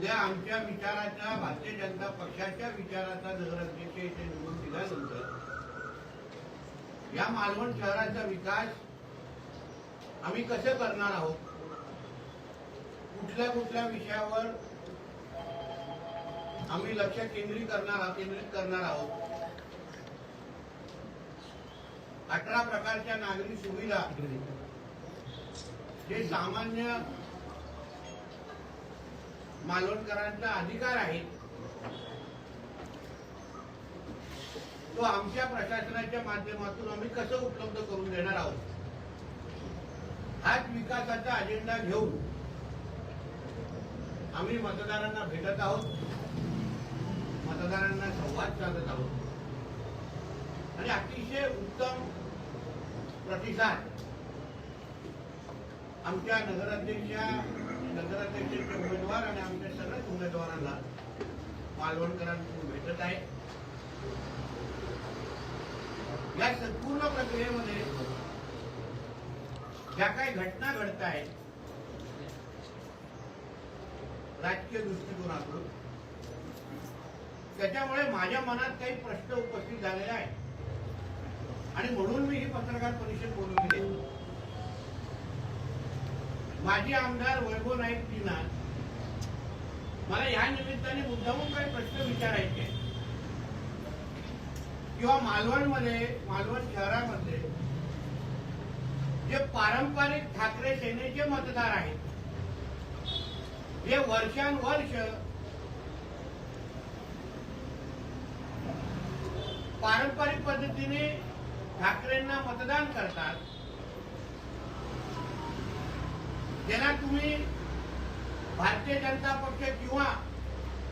उद्या आमच्या विचाराचा भारतीय जनता पक्षाच्या विचाराचा नगराध्यक्ष इथे निवडून दिल्यानंतर या मालवण शहराचा विकास आम्ही कसे करणार आहोत? कुठल्या कुठल्या विषयावर आम्ही लक्ष केंद्रित करणार केंद्रित करणार आहोत? अठरा प्रकारच्या नागरी सुविधा जे सामान्य मालवणकरांचा अधिकार आहे. तो आमच्या प्रशासनाच्या माध्यमातून आम्ही कसं उपलब्ध करून देणार आहोत? हाच विकासाचा अजेंडा घेऊन आम्ही मतदारांना भेटत आहोत. मतदारांना संवाद साधत आहोत. आणि अतिशय उत्तम प्रतिसाद आमच्या नगराध्यक्षा नगराध्यक्षाचे उमेदवार आणि आमच्या सगळ्याच उमेदवारांना मालवणकरांकडून भेटत आहे. या संपूर्ण प्रक्रियेमध्ये ज्या काही घटना घडत आहेत राजकीय दृष्टिकोनातून त्याच्यामुळे माझ्या मनात काही प्रश्न उपस्थित झालेले आहेत. आणि म्हणून मी ही पत्रकार परिषद बोलवली आहे माजी आमदार वैभव नाईक तिना मला या निमित्ताने मुद्दामून काही प्रश्न विचारायचे किंवा मालवणमध्ये मालवण शहरामध्ये जे पारंपरिक ठाकरे सेनेचे मतदार आहेत जे वर्षानुवर्ष पारंपरिक पद्धतीने ठाकरेंना मतदान करतात ज्याला तुम्ही भारतीय जनता पक्ष किंवा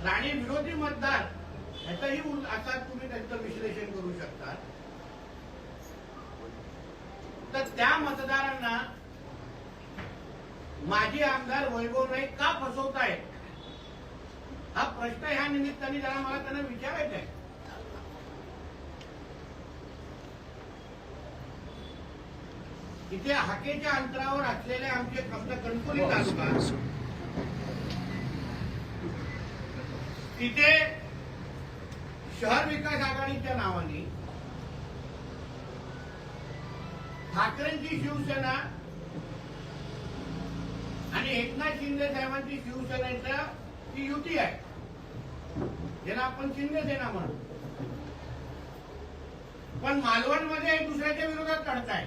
राणी विरोधी मतदार ह्याचंही आता तुम्ही त्यांचं विश्लेषण करू शकता. तर त्या मतदारांना माजी आमदार वैभव नाईक का फसवतायत? हा प्रश्न ह्या निमित्ताने जरा मला त्यांना विचारायचा आहे इथे हाकेच्या अंतरावर असलेले आमचे आपला कणकोली तालुका. तिथे शहर विकास आघाडीच्या नावाने ठाकरेंची शिवसेना आणि एकनाथ शिंदे साहेबांची शिवसेनेचा ती युती आहे. ज्याला आपण शिंदे सेना म्हणू. पण मालवणमध्ये दुसऱ्याच्या विरोधात काढताय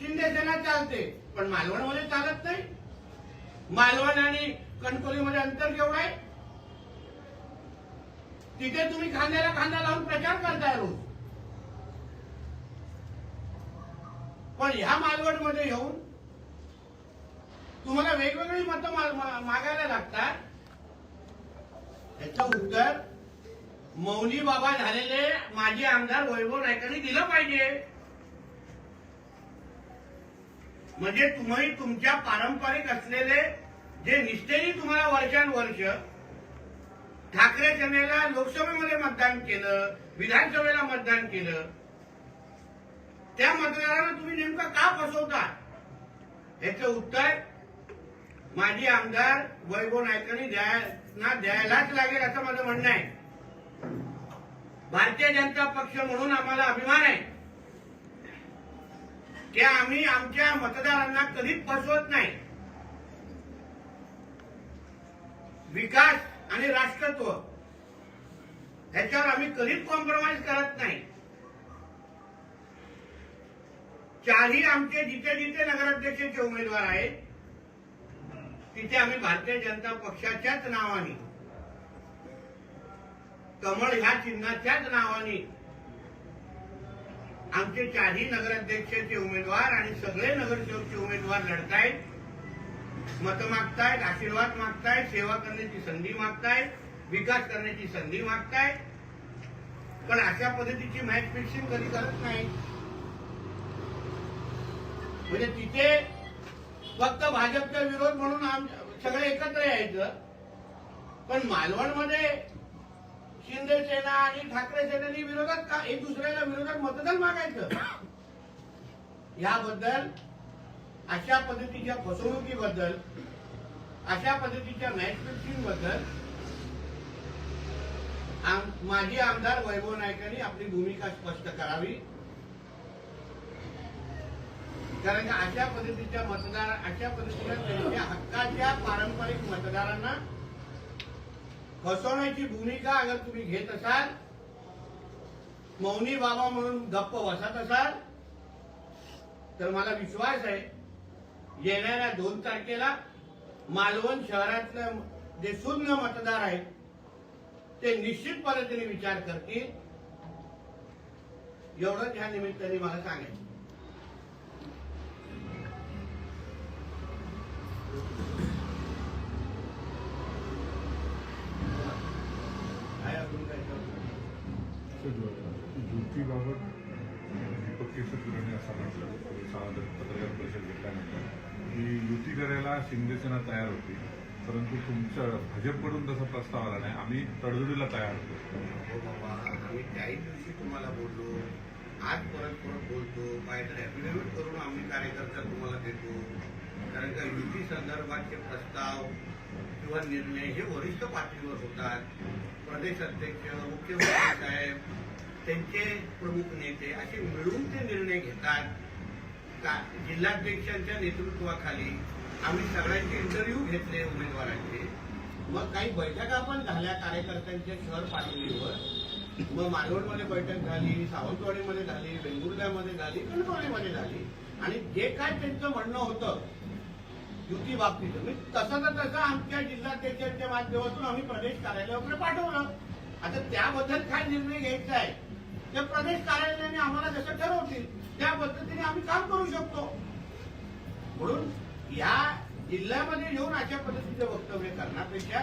शिंदे सेना चालते पण मालवणमध्ये चालत नाही. मालवण आणि कणकोलीमध्ये अंतर केवढं आहे? तिथे तुम्ही खांद्याला खांदा लावून प्रचार करताय रोज. पण ह्या मालवणमध्ये येऊन तुम्हाला वेगवेगळी मतं मागायला लागतात. याचं उत्तर मौली बाबा झालेले माजी आमदार वैभव नायकांनी दिलं पाहिजे. म्हणजे तुम्ही तुमच्या पारंपरिक असलेले जे निष्ठेने तुम्हाला वर्षानुवर्ष ठाकरे सेनेला लोकसभेमध्ये मतदान केलं विधानसभेला मतदान केलं त्या मतदाराला तुम्ही नेमकं का फसवता? याचं उत्तर माजी आमदार वैभव नायकांनी द्यायला द्यायलाच लागेल असं माझं म्हणणं आहे. भारतीय जनता पक्ष म्हणून आम्हाला अभिमान आहे. की आम्ही आमच्या मतदारांना कधीच फसवत नाही. विकास आणि राष्ट्रत्व ह्याच्यावर आम्ही कधीच कॉम्प्रोमाइज करत नाही. चारही आमचे जिथे जिथे नगराध्यक्षाचे उमेदवार आहेत तिथे आम्ही भारतीय जनता पक्षाच्याच नावाने कमळ ह्या चिन्हाच्याच नावाने आमचे चारही नगराध्यक्षाचे उमेदवार आणि सगळे नगरसेवकचे उमेदवार लढतायत मतं मागतायत आशीर्वाद मागतायत सेवा करण्याची संधी मागतायत विकास करण्याची संधी मागतायत. पण अशा पद्धतीची मॅच फिक्सिंग कधी करत नाही म्हणजे तिथे फक्त भाजपचा विरोध म्हणून आम सगळे एकत्र यायचं. पण मालवणमध्ये शिंदे सेना आणि ठाकरे सेनेनी विरोधात का एक दुसऱ्याला विरोधात मतदान मागायचं? याबद्दल अशा पद्धतीच्या फसवणुकीबद्दल अशा पद्धतीच्या मॅचफिक्सिंगबद्दल माजी आमदार वैभव नायकांनी आपली भूमिका स्पष्ट करावी. कारण का अशा पद्धतीच्या मतदार अशा पद्धतीच्या त्यांच्या हक्काच्या पारंपरिक मतदारांना फसवण्याची भूमिका अगर तुम्ही घेत असाल मौनी बाबा म्हणून गप्प बसत असाल तर मला विश्वास आहे येणाऱ्या दोन तारखेला मालवण शहरातलं जे शून्य मतदार आहेत ते निश्चित पद्धतीने विचार करतील. एवढंच ह्या निमित्ताने मला सांगायचं काय अजून काय युतीबाबत दीपक केसरकरांनी असं म्हटलं. सामाजिक पत्रकार परिषद घेतल्यानंतर. की युती करायला शिंदेसेना तयार होती. परंतु तुमच्या भाजपकडून तसा प्रस्ताव आला नाही. आम्ही तडजोडीला तयार होतो. हो बाबा आम्ही त्याही दिवशी तुम्हाला बोललो. आज परत परत बोलतो. काहीतरी ऍफिडेव्हिट करून आम्ही कार्यकर्ता तुम्हाला देतो. कारण का युती संदर्भातचे प्रस्ताव किंवा निर्णय हे वरिष्ठ पातळीवर होतात. प्रदेश अध्यक्ष मुख्यमंत्री साहेब त्यांचे प्रमुख नेते असे मिळून ते निर्णय घेतात. का जिल्हाध्यक्षांच्या नेतृत्वाखाली आम्ही सगळ्यांचे इंटरव्ह्यू घेतले उमेदवारांचे. मग काही बैठका पण झाल्या कार्यकर्त्यांच्या शहर पातळीवर मग मालवणमध्ये बैठक झाली सावंतवाडीमध्ये झाली वेंगुर्ल्यामध्ये झाली कणकवलीमध्ये झाली. आणि जे काय त्यांचं म्हणणं होतं युती बाबतीत मी तसं तर तसं आमच्या जिल्हाध्यक्षांच्या माध्यमातून आम्ही प्रदेश कार्यालयाकडे पाठवलं. आता त्याबद्दल काय निर्णय घ्यायचा आहे? ते प्रदेश कार्यालयाने आम्हाला जसं ठरवतील त्या पद्धतीने आम्ही काम करू शकतो. म्हणून या जिल्ह्यामध्ये येऊन अशा पद्धतीचे वक्तव्य करण्यापेक्षा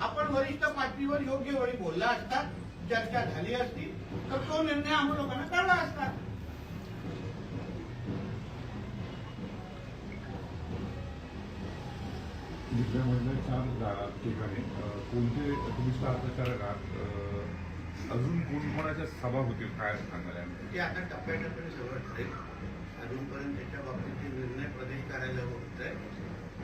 आपण वरिष्ठ पातळीवर योग्य वेळी बोलला असता चर्चा झाली असती तर तो निर्णय आम्ही लोकांना कळला असता. जिल्ह्यामधल्या चार ठिकाणी कोणते तुम्ही स्टार प्रचारक आहात? अजून कोण कोणाच्या सभा होतील काय सांगायला ते आता टप्प्याटप्प्याने सगळं ठरेल अजूनपर्यंत त्याच्या बाबतीचे निर्णय प्रदेश कार्यालयावर होत आहे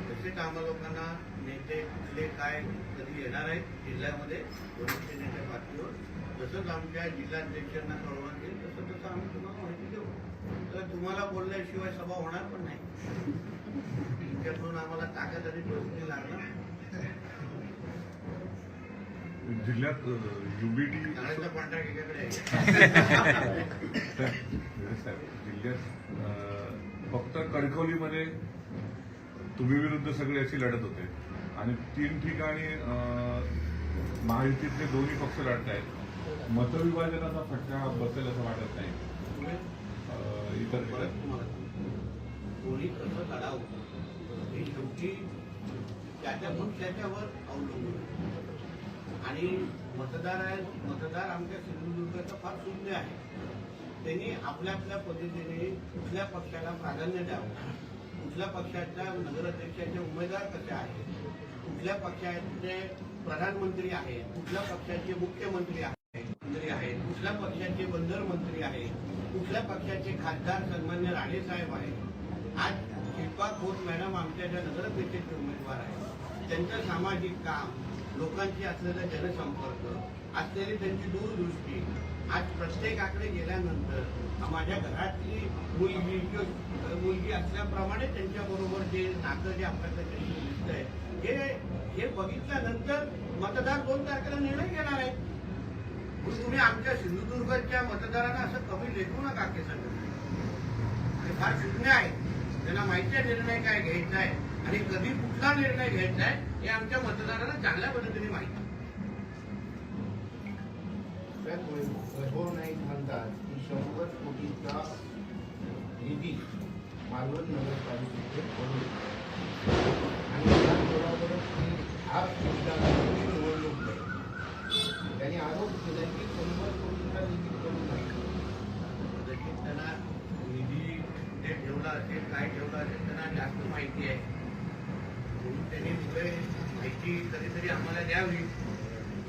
तसेच आम्हाला लोकांना नेते कुठले काय कधी येणार आहेत जिल्ह्यामध्ये वरिष्ठ नेत्या पातळीवर तसंच आमच्या जिल्हाध्यक्षांना कळवण्यात येईल तसं तसं आम्ही तुम्हाला माहिती देऊ. तर तुम्हाला बोलल्याशिवाय सभा होणार पण नाही. तुमच्याकडून आम्हाला ताकद आणि परिस्थिती लागणार. जिल्ह्यात युबीटी जिल्ह्यात फक्त कणकवलीमध्ये तुम्ही विरुद्ध सगळे अशी लढत होते. आणि तीन ठिकाणी महायुतीतले दोन्ही पक्ष लढत आहेत. मतविभाजनाचा फटका बसेल असं वाटत नाही. इतर परत तुम्हाला सांगतो. कोणी कसं लढावं? हे शेवटी त्या त्या पक्षाच्या वर अवलंबून. आणि मतदार आहेत मतदार आमच्या सिंधुदुर्गाचा फार शून्य आहे. त्यांनी आपल्या आपल्या पद्धतीने कुठल्या पक्षाला प्राधान्य द्यावं? कुठल्या पक्षाच्या नगराध्यक्षाचे उमेदवार कसे आहेत? कुठल्या पक्षाचे प्रधानमंत्री आहेत? कुठल्या पक्षाचे मुख्यमंत्री आहेत? मंत्री आहेत. कुठल्या पक्षाचे बंदर मंत्री आहेत? कुठल्या पक्षाचे खासदार सन्मान्य राणेसाहेब आहेत? आज शिल्पा खोत मॅडम आमच्या ज्या नगराध्यक्षाचे उमेदवार आहेत त्यांचं सामाजिक काम लोकांची असलेला जनसंपर्क असलेली त्यांची दूरदृष्टी आज प्रत्येकाकडे गेल्यानंतर माझ्या घरातली मुलगी मुलगी असल्याप्रमाणे त्यांच्याबरोबर जे नातं जे आपल्याकडे त्यांचं दिसतंय हे हे बघितल्यानंतर मतदार दोन तारखेला निर्णय घेणार आहे तुम्ही आमच्या सिंधुदुर्गच्या मतदारांना असं कमी लेखू नका की सगळं फार शून्य आहे. त्यांना माहिती आहे निर्णय काय घ्यायचा आहे. आणि कधी कुठला निर्णय घ्यायचा आहे हे आमच्या मतदारांना चांगल्या पद्धतीने माहिती नाईक म्हणतात. की शंभर कोटीचा निधी मालवण नगरपालिकेचे पडून आणि त्याबरोबरच ती आज सुद्धा निवडणूक नाही त्यांनी आरोप केला की शंभर कोटीचा निधी पडून नाही. कदाचित त्यांना निधी कुठे ठेवला असेल काय ठेवला असेल त्यांना जास्त माहिती आहे. त्यांनी पुढे माहिती कधीतरी आम्हाला द्यावी.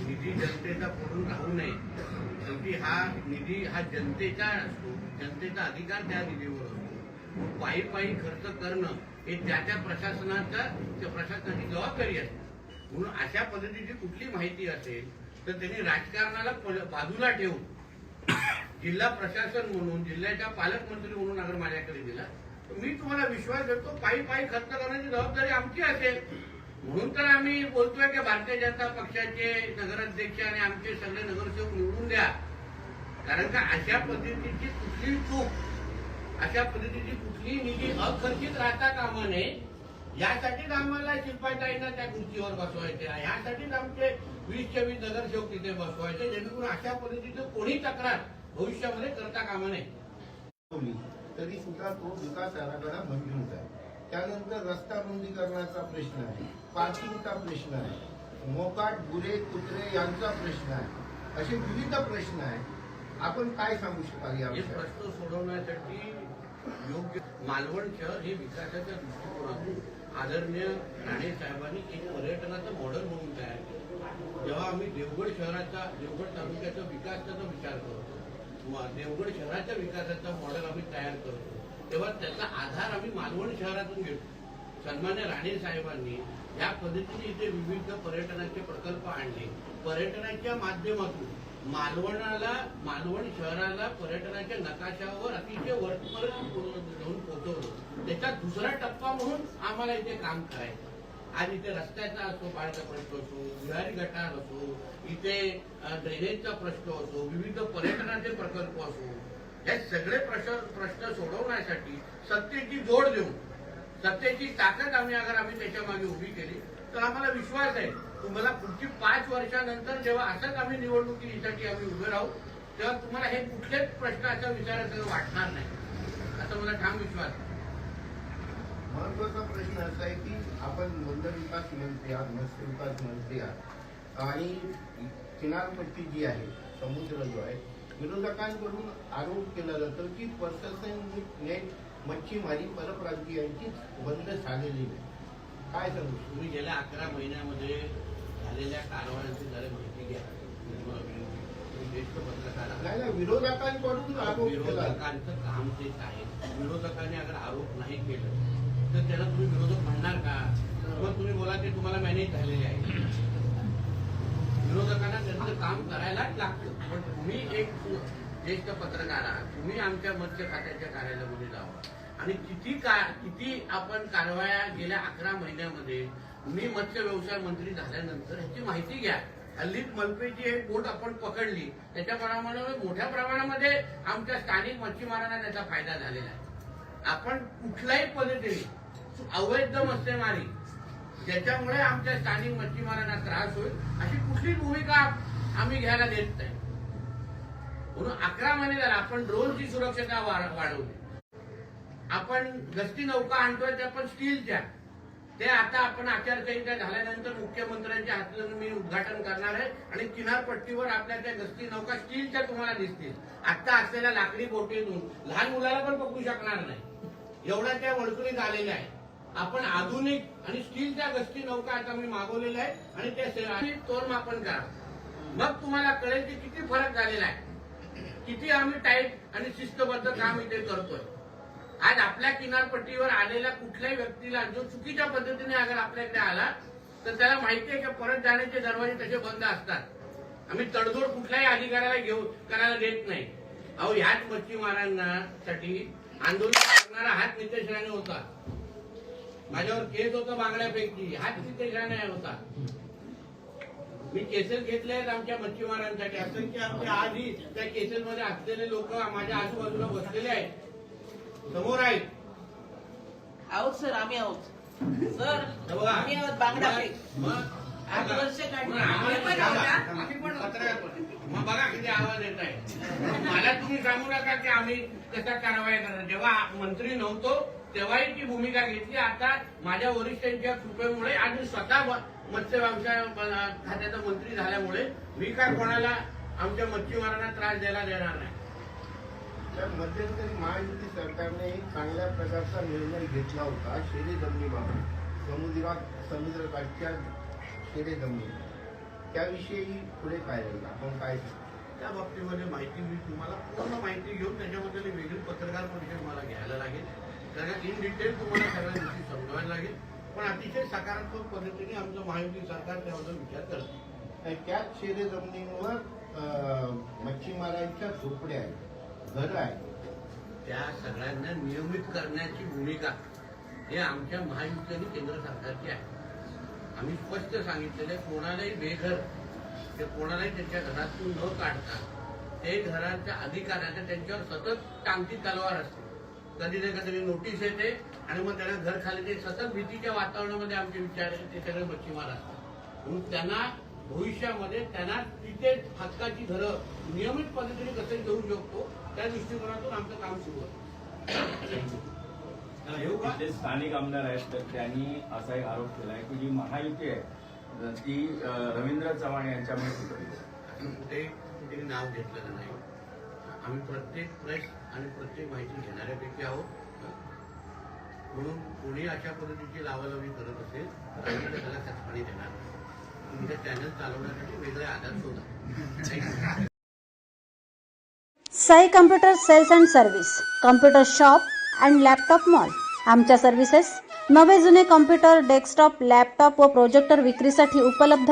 निधी जनतेचा पडून राहू नये. शेवटी हा निधी हा जनतेचा असतो. जनतेचा अधिकार त्या निधीवर असतो. पायी पायी खर्च करणं हे त्या त्या प्रशासनाचा त्या प्रशासनाची जबाबदारी असते. म्हणून अशा पद्धतीची कुठली माहिती असेल तर त्यांनी राजकारणाला बाजूला ठेवून जिल्हा प्रशासन म्हणून जिल्ह्याच्या पालकमंत्री म्हणून अगर माझ्याकडे दिला मी तुम्हाला विश्वास देतो पायी पायी खर्च करण्याची जबाबदारी आमची असेल. म्हणून तर आम्ही बोलतोय की भारतीय जनता पक्षाचे नगराध्यक्ष आणि आमचे सगळे नगरसेवक निवडून द्या. कारण का अशा पद्धतीची कुठली चूक अशा पद्धतीची कुठलीही निधी अखर्चित राहता कामा नये. यासाठीच आम्हाला शिल्पाताईंना त्या खुर्चीवर बसवायचे यासाठीच आमचे वीसच्या वीस नगरसेवक तिथे बसवायचे जेणेकरून अशा पद्धतीचं कोणी तक्रार भविष्यामध्ये करता कामा नये. तरी सुद्धा तो विकास आराखडा मंजूर आहे. त्यानंतर रस्ता रुंदीकरणाचा प्रश्न आहे पार्किंगचा प्रश्न आहे मोकाट गुरे कुत्रे यांचा प्रश्न आहे. असे विविध प्रश्न आहेत. आपण काय सांगू शकाल या प्रश्न सोडवण्यासाठी योग्य मालवण शहर हे विकासाच्या दृष्टिकोनातून आदरणीय राणे साहेबांनी एक पर्यटनाचं मॉडेल म्हणून तयार केलं. जेव्हा आम्ही देवगड शहराचा देवगड तालुक्याचा विकासाचा विचार करतो देवगड शहराच्या विकासाचा मॉडेल आम्ही तयार करतो. तेव्हा त्याचा आधार आम्ही मालवण शहरातून घेतो. सन्मान्य राणे साहेबांनी या पद्धतीने इथे विविध पर्यटनाचे प्रकल्प आणले. पर्यटनाच्या माध्यमातून मालवणाला मालवण शहराला पर्यटनाच्या नकाशावर अतिशय वरपर्यंत घेऊन पोहोचवलं. त्याचा दुसरा टप्पा म्हणून आम्हाला इथे काम करायचं. आज इथे रस्त्याचा असो पाण्याचा प्रश्न असो विहारी गटार असो इथे ड्रेनेजचा प्रश्न असो विविध पर्यटनाचे प्रकल्प असो हे सगळे प्रश्न प्रश्न सोडवण्यासाठी सत्तेची जोड देऊन सत्तेची ताकद आम्ही अगर आम्ही त्याच्यामागे उभी केली तर आम्हाला विश्वास आहे. तुम्हाला पुढची पाच वर्षानंतर जेव्हा असंच आम्ही निवडणुकीसाठी आम्ही उभे राहू तेव्हा तुम्हाला हे कुठलेच प्रश्न असा विचारायचं वाटणार नाही. असा मला ठाम विश्वास आहे. महत्त्वाचा प्रश्न असा आहे की आपण वन विकास मंत्री आहात मत्स्य विकास मंत्री आहात. आणि किनारपट्टी जी आहे समुद्र जो आहे विरोधकांकडून आरोप केला जातो की प्रशासन नेट मच्छीमारी परप्रांतीयांचीच बंद झालेली नाही. काय सांगू? तुम्ही गेल्या अकरा महिन्यामध्ये झालेल्या कारवायांची जरा माहिती घ्या. ज्येष्ठ पत्रकार. नाही विरोधकांकडून आरोप विरोधकांचं काम तेच आहे. विरोधकांनी अगर आरोप नाही केलं तर त्याला तुम्ही विरोधक म्हणणार का? मग तुम्ही बोला ते तुम्हाला मॅनेज झालेले आहे. विरोधकांना त्यांचं काम करायलाच लागतं. पण तुम्ही एक ज्येष्ठ पत्रकार आहात. तुम्ही आमच्या मत्स्य खात्याच्या कार्यालयामध्ये जावा. आणि किती का किती आपण कारवाया गेल्या अकरा महिन्यामध्ये मी मत्स्य व्यवसाय मंत्री झाल्यानंतर ह्याची माहिती घ्या. हल्लीच मलपेची एक बोट आपण पकडली. त्याच्या त्याच्याप्रमाणे मोठ्या प्रमाणामध्ये आमच्या स्थानिक मच्छीमारांना त्याचा फायदा झालेला आहे. आपण कुठल्याही पद्धतीने अवैध मच्छीमारी ज्याच्यामुळे आमच्या स्थानिक मच्छीमारांना त्रास होईल अशी कुठली भूमिका आम्ही घ्यायला देत नाही. म्हणून अकरा महिने झाला आपण ड्रोनची सुरक्षता वाढवली. आपण गस्ती नौका आणतोय त्या पण स्टीलच्या. ते आता आपण आचारसंहिता झाल्यानंतर मुख्यमंत्र्यांच्या हातून मी उद्घाटन करणार आहे आणि किनारपट्टीवर आपल्या त्या गस्ती नौका स्टीलच्या तुम्हाला दिसतील. आता असलेल्या लाकडी बोटीतून. लहान मुलाला पण पकडू शकणार नाही. एवढ्या त्या वळकुलीत आलेल्या आहेत. आपण आधुनिक आणि स्टीलच्या गस्ती नौका आता मी मागवलेल्या आहेत आणि त्या तोलमापन करा. मग तुम्हाला कळेल की किती फरक झालेला आहे. किती आम्ही टाईट आणि शिस्तबद्ध काम इथे करतोय. आज आपल्या किनारपट्टीवर आलेल्या कुठल्याही व्यक्तीला जो चुकीच्या पद्धतीने अगर आपल्याकडे आला तर त्याला माहिती आहे की परत जाण्याचे दरवाजे तसे बंद असतात. आम्ही तडजोड कुठल्याही अधिकाऱ्याला घेऊ करायला देत नाही. अहो ह्याच मच्छीमारांना साठी आंदोलन करणारा हाच नितेश राणे होता. माझ्यावर केस होता बांगड्यापैकी. हाच नितेश राणे होता. मी केसेस घेतले आहेत आमच्या मच्छीमारांसाठी. असं की आमच्या आधी त्या केसेसमध्ये असलेले लोक माझ्या आजूबाजूला बसलेले आहेत. समोर आहेत. आहोत सर. आम्ही आहोत. सर हे बघा. आम्ही आहोत बांगडा आठ वर्ष. मग बघा किती आवाज येत आहे. मला तुम्ही सांगू नका की आम्ही कशा कारवाई करणार. जेव्हा मंत्री नव्हतो तेव्हाही ती भूमिका घेतली. आता माझ्या वरिष्ठांच्या कृपेमुळे आज मी स्वतः मत्स्य व्यवसाय खात्याचा मंत्री झाल्यामुळे मी काय कोणाला आमच्या मच्छीमारांना त्रास द्यायला देणार नाही. तर मध्यंतरी महायुती सरकारने एक चांगल्या प्रकारचा निर्णय घेतला होता शेरे जमिनीबाबत समुद्रात समुद्रकाठच्या शेरे जमिनी त्याविषयी पुढे काय राहील आपण काय त्या बाबतीमध्ये माहिती मी तुम्हाला पूर्ण माहिती घेऊन त्याच्याबद्दल वेगळी पत्रकार परिषद मला घ्यायला लागेल. कारण इन डिटेल तुम्हाला सगळ्या गोष्टी समजावायला लागेल. पण अतिशय सकारात्मक पद्धतीने आमचं महायुती सरकार त्याबद्दल विचार करते. त्याच शेरे जमिनींवर मच्छीमारांच्या झोपड्या आहेत घरं आहेत. त्या सगळ्यांना नियमित करण्याची भूमिका हे आमच्या महायुती आणि केंद्र सरकारची आहे. आम्ही स्पष्ट सांगितलेले कोणालाही बेघर ते कोणालाही त्यांच्या घरातून न काढता ते घराच्या अधिकाऱ्यांना त्यांच्यावर सतत टांगती तलवार असते. कधी ना कधी नोटीस येते आणि मग त्यांना घर खाली ते सतत भीतीच्या वातावरणामध्ये आमचे विचार आहेत ते सगळे मच्छीमार असतात. म्हणून त्यांना भविष्यामध्ये त्यांना तिथे हक्काची घरं नियमित पद्धतीने कसे देऊ शकतो त्या दृष्टिकोनातून आमचं काम सुरू आहे. स्थानिक आमदार आहेत तर त्यांनी असा एक आरोप केलाय की जी महायुती आहे ती रवींद्र चव्हाण यांच्यामुळे कुठे नाव घेतलेलं नाही. आम्ही प्रत्येक प्रेस आणि प्रत्येक माहिती घेणाऱ्यापैकी आहोत. म्हणून कोणी अशा पद्धतीची लावालावी करत असेल तर आम्ही त्याला कचपाणी देणार नाही. तुमचे चॅनल चालवण्यासाठी वेगळे आधार शोधा. Sai computer sales and service computer shop and laptop mall. आमच्या सर्व्हिसेस नवे जुने कम्प्युटर डेस्कटॉप लॅपटॉप व प्रोजेक्टर विक्रीसाठी उपलब्ध